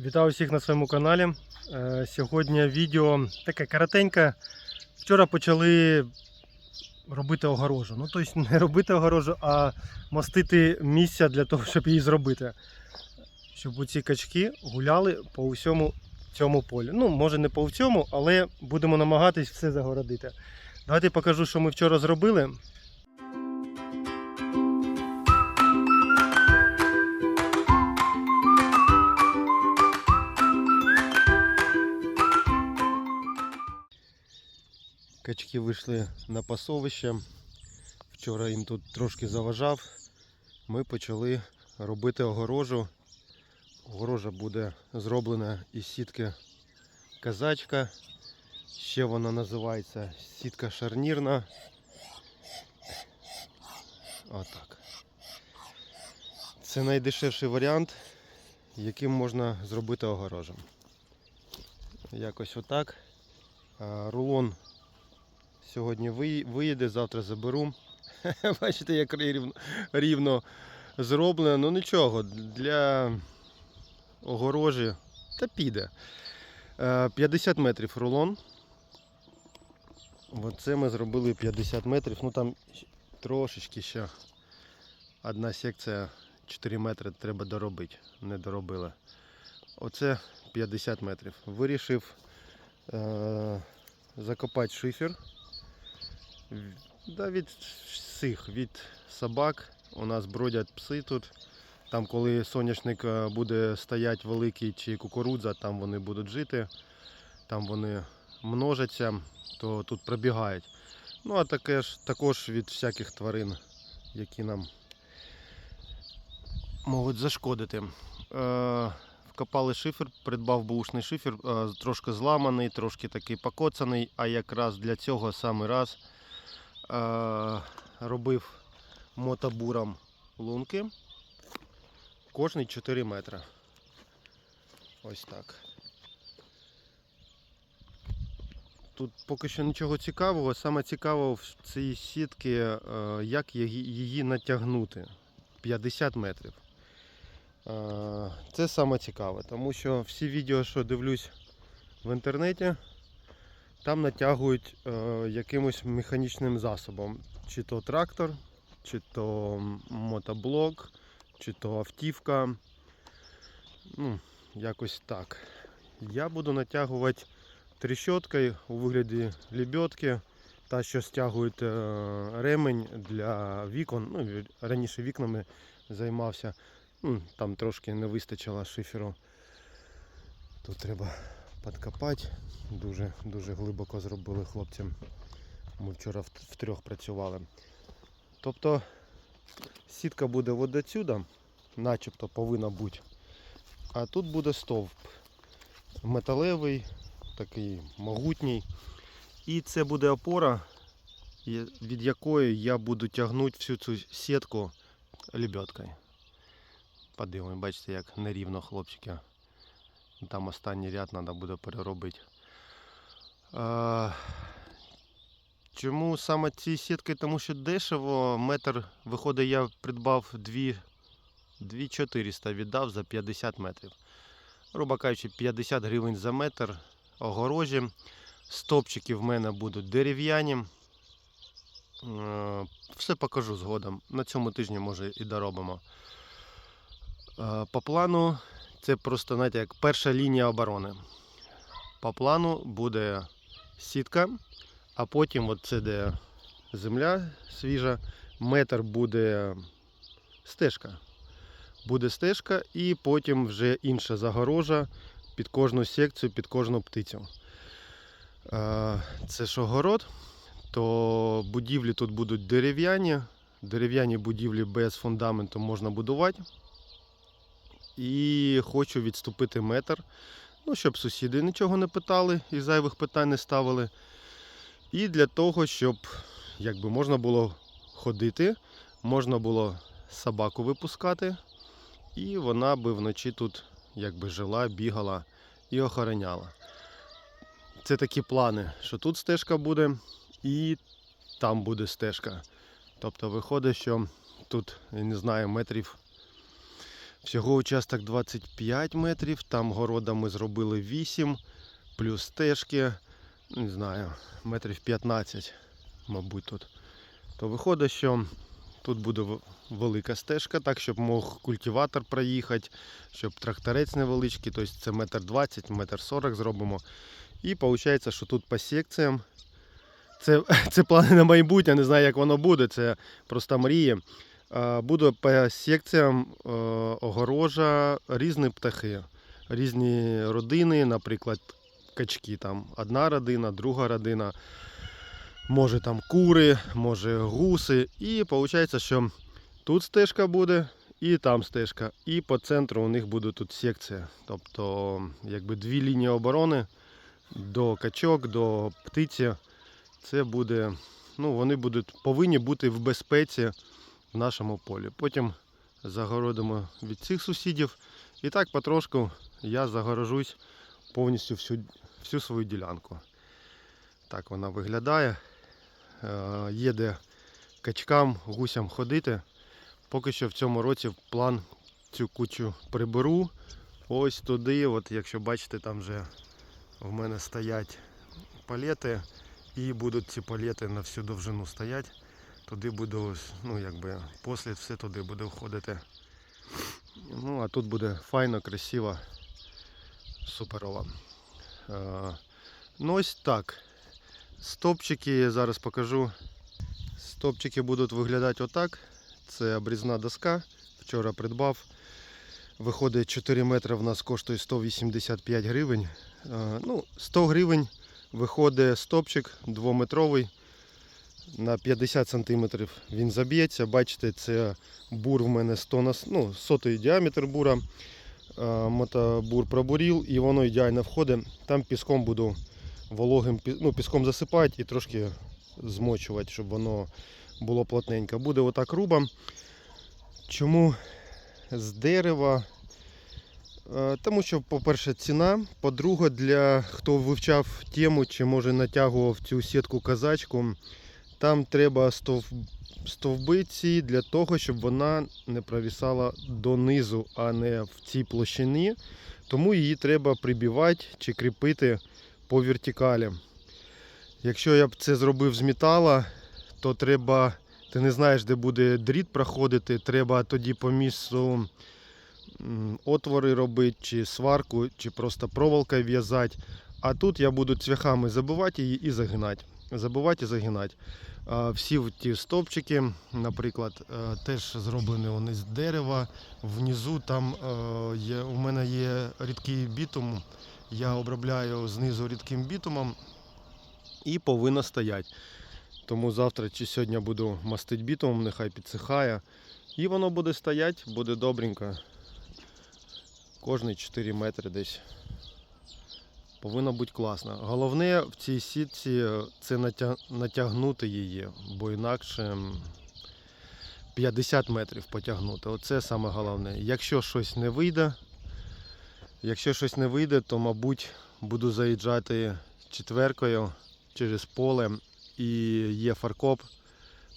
Вітаю всіх на своєму каналі. Е, Сьогодні відео таке коротеньке. Вчора почали робити огорожу. Ну, тобто не робити огорожу, а мостити місця для того, щоб її зробити. Щоб ці качки гуляли по усьому цьому полі. Ну, може не по всьому, але будемо намагатись все загородити. Давайте покажу, що ми вчора зробили. Качки вийшли на пасовище. Вчора їм тут трошки заважав. Ми почали робити огорожу. Огорожа буде зроблена із сітки казачка. Ще вона називається сітка шарнірна. Отак. Це найдешевший варіант, яким можна зробити огорожу. Якось отак. Рулон Сьогодні виїде, завтра заберу. Бачите, як рівно, рівно зроблено. Ну нічого, для огорожі та піде. Е, 50 метрів рулон. Оце ми зробили 50 метрів. Ну там трошечки ще одна секція 4 метри треба доробити. Не доробили. Оце 50 метрів. Вирішив е- закопати шифер. Да, від всіх, від собак. У нас бродять пси тут. Там, коли соняшник е, буде стояти великий чи кукурудза, там вони будуть жити, там вони множаться, то тут пробігають. Ну а таке ж, також від всяких тварин, які нам можуть зашкодити. Е, вкопали шифер, придбав бушний шифер, е, трошки зламаний, трошки такий покоцаний, а якраз для цього саме раз робив мотобуром лунки. Кожний 4 метри. Ось так. Тут поки що нічого цікавого. Саме цікаво в цій сітці, е, як її, її натягнути. 50 метрів. Е, Це саме цікаве, тому що всі відео, що дивлюсь в інтернеті, там натягують е, якимось механічним засобом. Чи то трактор, чи то мотоблок, чи то автівка. Ну, якось так. Я буду натягувати тріщоткою у вигляді лебедки, та що стягують е, ремень для вікон. Ну, раніше вікнами займався. Ну, там трошки не вистачило шиферу. Тут треба підкопати. Дуже, дуже глибоко зробили хлопці. Ми вчора втрьох працювали. Тобто сітка буде от до сюди, начебто повинна бути. А тут буде стовп металевий, такий могутній. І це буде опора, від якої я буду тягнути всю цю сітку лебедкою. Подивимо, бачите, як нерівно хлопчики. Там останній ряд треба буде переробити. А, чому саме ці сітки? Тому що дешево. Метр, виходить, я придбав 2400 віддав за 50 метрів. Грубо кажучи, 50 гривень за метр огорожі. Стопчики в мене будуть дерев'яні. Е, Все покажу згодом. На цьому тижні може і доробимо. Е, По плану це просто знаєте, як перша лінія оборони. По плану буде сітка, а потім от це де земля свіжа, метр буде стежка. Буде стежка і потім вже інша загорожа під кожну секцію, під кожну птицю. Це ж огород, то будівлі тут будуть дерев'яні. Дерев'яні будівлі без фундаменту можна будувати. І хочу відступити метр, ну, щоб сусіди нічого не питали і зайвих питань не ставили. І для того, щоб якби, можна було ходити, можна було собаку випускати, і вона би вночі тут якби жила, бігала і охороняла. Це такі плани, що тут стежка буде і там буде стежка. Тобто виходить, що тут, я не знаю, метрів Всього участок 25 метрів, там города ми зробили 8, плюс стежки, не знаю, метрів 15, мабуть, тут. То виходить, що тут буде велика стежка, так, щоб мог культиватор проїхати, щоб тракторець невеличкий, тобто це метр 20, метр 40 зробимо. І виходить, що тут по секціям. Це, це плани на майбутнє, не знаю, як воно буде, це просто мрії. Е, Буде по секціям е, огорожа різні птахи, різні родини, наприклад, качки. Там одна родина, друга родина, може там кури, може гуси. І виходить, що тут стежка буде, і там стежка. І по центру у них буде тут секція. Тобто, якби дві лінії оборони до качок, до птиці. Це буде, ну, вони будуть, повинні бути в безпеці нашому полі. Потім загородимо від цих сусідів. І так потрошку я загорожусь повністю всю, всю свою ділянку. Так вона виглядає. Е, Є де качкам, гусям ходити. Поки що в цьому році план цю кучу приберу. Ось туди, от якщо бачите, там вже в мене стоять палети. І будуть ці палети на всю довжину стоять. Туди буду, ну якби послід все туди буде входити. Ну, а тут буде файно, красиво, суперово. Е, ну ось так. Стопчики зараз покажу. Стопчики будуть виглядати отак. Це обрізна доска. Вчора придбав. Виходить 4 метри в нас коштує 185 гривень. Е, ну, 100 гривень виходить стопчик двометровий на 50 см він заб'ється. Бачите, це бур в мене 100 на ну, сотий діаметр бура. Мотобур пробурів і воно ідеально входить. Там піском буду вологим ну, піском засипати і трошки змочувати, щоб воно було плотненько. Буде отак руба. Чому з дерева? Тому що, по-перше, ціна. По-друге, для хто вивчав тему чи може натягував цю сітку казачку, там треба стов... стовби для того, щоб вона не провісала донизу, а не в цій площині. Тому її треба прибивати чи кріпити по вертикалі. Якщо я б це зробив з метала, то треба, ти не знаєш, де буде дріт проходити, треба тоді по місцю отвори робити, чи сварку, чи просто проволокою в'язати. А тут я буду цвяхами забивати її і загинати. Забивати і загинати. Всі ті стовпчики, наприклад, е, теж зроблені вони з дерева. Внизу там е, є, у мене є рідкий бітум. Я обробляю знизу рідким бітумом і повинно стояти. Тому завтра чи сьогодні буду мастити бітумом, нехай підсихає. І воно буде стояти, буде добренько. Кожні 4 метри десь. Повинно бути класно. Головне в цій сітці це натягнути її, бо інакше 50 метрів потягнути. Оце саме головне. Якщо щось не вийде, якщо щось не вийде, то мабуть буду заїжджати четверкою через поле і є фаркоп,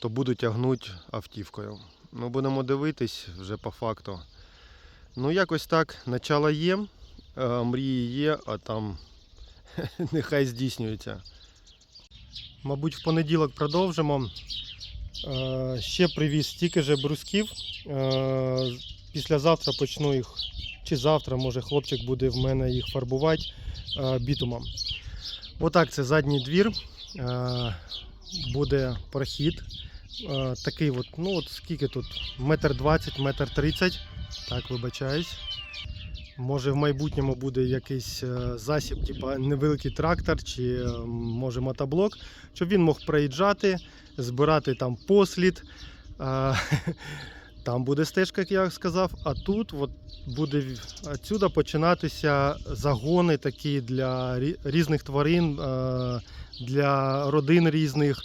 то буду тягнути автівкою. Ну, будемо дивитись вже по факту. Ну, якось так, начало є, е, мрії є, а там нехай здійснюється. Мабуть, в понеділок продовжимо. Е, Ще привіз стільки же брусків. Е, Післязавтра почну їх, чи завтра, може, хлопчик буде в мене їх фарбувати е, бітумом. Отак це задній двір. Е, Буде прохід. Е, Такий от, ну от скільки тут? Метр двадцять, метр тридцять. Так, вибачаюсь. Може в майбутньому буде якийсь е, засіб, типа невеликий трактор чи е, може мотоблок, щоб він мог проїжджати, збирати там послід. Там буде стежка, як я сказав, а тут от буде відсюди починатися загони такі для різних тварин, е, для родин різних.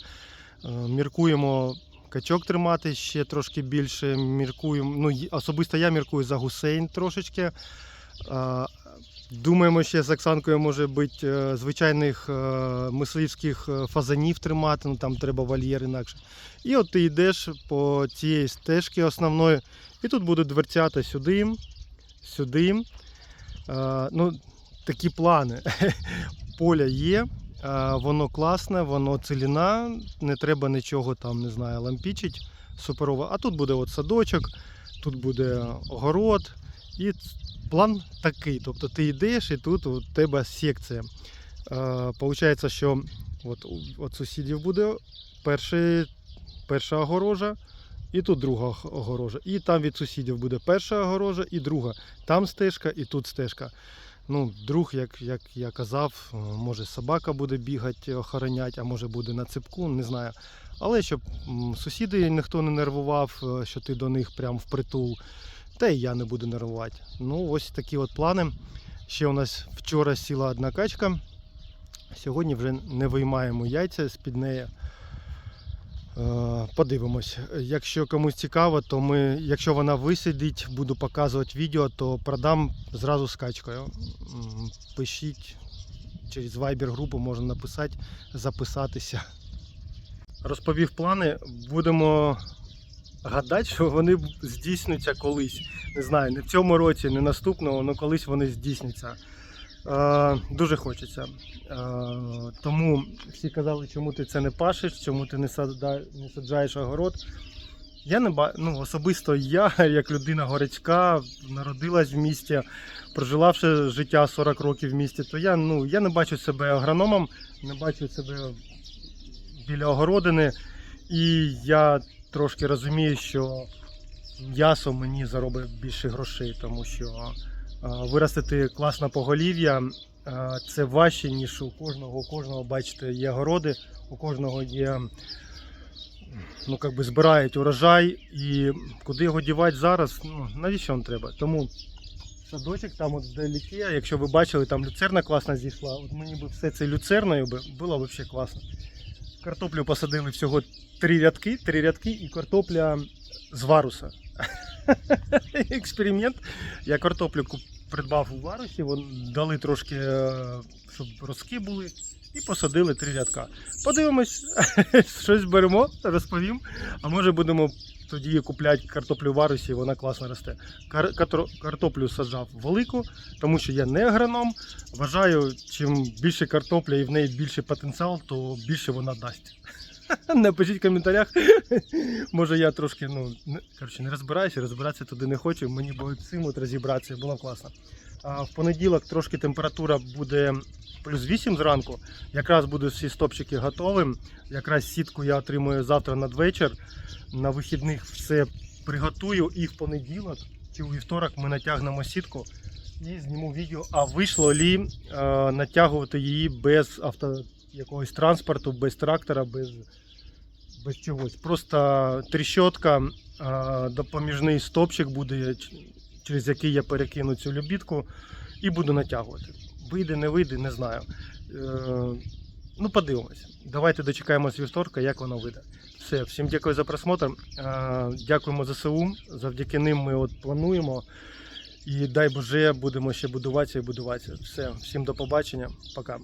Е, Міркуємо качок тримати ще трошки більше. Міркуємо, ну, особисто я міркую за гусейн трошечки. Думаємо, ще з Оксанкою може бути е, звичайних е, мисливських е, фазанів тримати, ну там треба вольєр інакше. І от ти йдеш по цієї стежці основної, і тут будуть дверцята сюди, сюди. Ну, такі плани. Поля є, воно класне, воно целіна, не треба нічого там, не знаю, лампічить суперово. А тут буде от садочок, тут буде огород. І план такий. Тобто ти йдеш і тут у тебе секція. Получається, що от, от сусідів буде перший, перша огорожа, і тут друга огорожа. І там від сусідів буде перша огорожа і друга. Там стежка і тут стежка. Ну, друг, як, як я казав, може собака буде бігати, охоронять, а може буде на цепку, не знаю. Але щоб сусіди ніхто не нервував, е, що ти до них прям впритул, та й я не буду нервувати. Ну, ось такі от плани. Ще у нас вчора сіла одна качка. Сьогодні вже не виймаємо яйця з-під неї. Е, Подивимось. Якщо комусь цікаво, то ми, якщо вона висидить, буду показувати відео, то продам зразу з качкою. Пишіть через Viber групу можна написати, записатися. Розповів плани, будемо гадати, що вони здійснюються колись. Не знаю, не в цьому році, не наступного, але колись вони здійсняться. Е, дуже хочеться. Е, тому всі казали, чому ти це не пашеш, чому ти не, саджаєш огород. Я не ба... ну, особисто я, як людина горячка, народилась в місті, прожила вже життя 40 років в місті, то я, ну, я не бачу себе агрономом, не бачу себе біля огородини. І я трошки розумію, що м'ясо мені заробить більше грошей, тому що виростити класне поголів'я це важче, ніж у кожного. У кожного, бачите, є городи, у кожного є. Ну, як би збирають урожай, і куди його дівати зараз, ну, навіщо він треба? Тому садочок там от вдалеке, якщо ви бачили, там люцерна класно зійшла. От мені би все це люцерною було б взагалі класно. Картоплю посадили всього три рядки, три рядки і картопля з варуса. Експеримент. Я картоплю придбав у варусі, дали трошки, е, щоб ростки були, і посадили три рядка. Подивимось, щось беремо, розповім. А може будемо тоді купляти картоплю в варусі, вона класно росте. Кар- картоплю саджав велику, тому що я не агроном. Вважаю, чим більше картопля і в неї більший потенціал, то більше вона дасть. Напишіть в коментарях. Може я трошки ну, коротше, не розбираюся, розбиратися туди не хочу. Мені було цим от розібратися, було класно. В понеділок трошки температура буде плюс 8 зранку. Якраз будуть всі стопчики готові. Якраз сітку я отримую завтра надвечір. На вихідних все приготую і в понеділок чи у вівторок ми натягнемо сітку і зніму відео, а вийшло лі е, натягувати її без авто якогось транспорту, без трактора, без, без чогось. Просто тріщотка, е, допоміжний стопчик буде, через який я перекину цю любітку і буду натягувати. Вийде, не вийде, не знаю. Е, ну, подивимось. Давайте дочекаємось вівторка, як воно вийде. Все, всім дякую за просмотр. Е, Дякуємо ЗСУ. Завдяки ним ми от плануємо. І дай Боже, будемо ще будуватися і будуватися. Все, всім до побачення. Пока.